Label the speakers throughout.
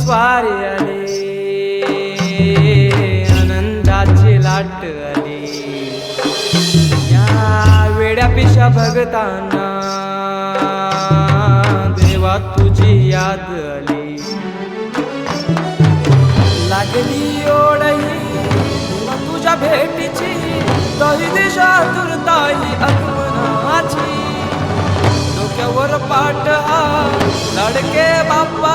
Speaker 1: स्वारी आली आनंदाची लाट आली. या वेड्या भगताना देवा तुझी याद आली. लागली ओढही तुझ्या भेटीची तरी दिशा तुरताई आगमनाची. डोक्यावर पाठ हा लडके बाप्पा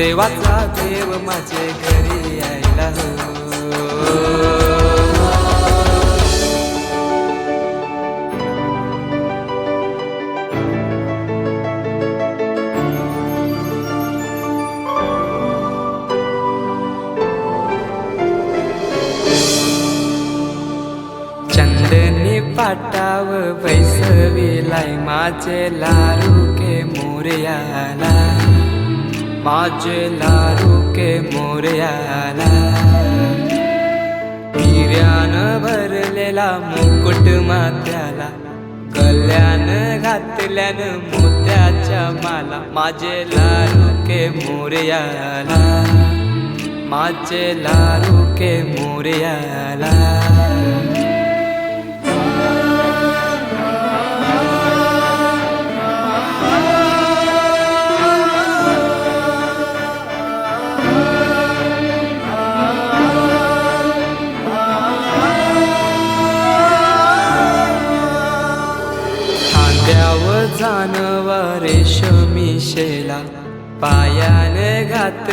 Speaker 1: देवाचा देव माझे घरी यायला हो चंदनी पाटाव बैसविलाय माझे लारू के मोर्याला. माझे लारू मोर्याला. मोरयाला हिऱ्यान भरलेला मुकुट मात्याला कल्याण घातल्यान मोत्याच्या माला. माझे लारुके मोर्याला. मोरयाला माझे लारुके खांद्यावर जानवा रेशमी शेला पायाने घात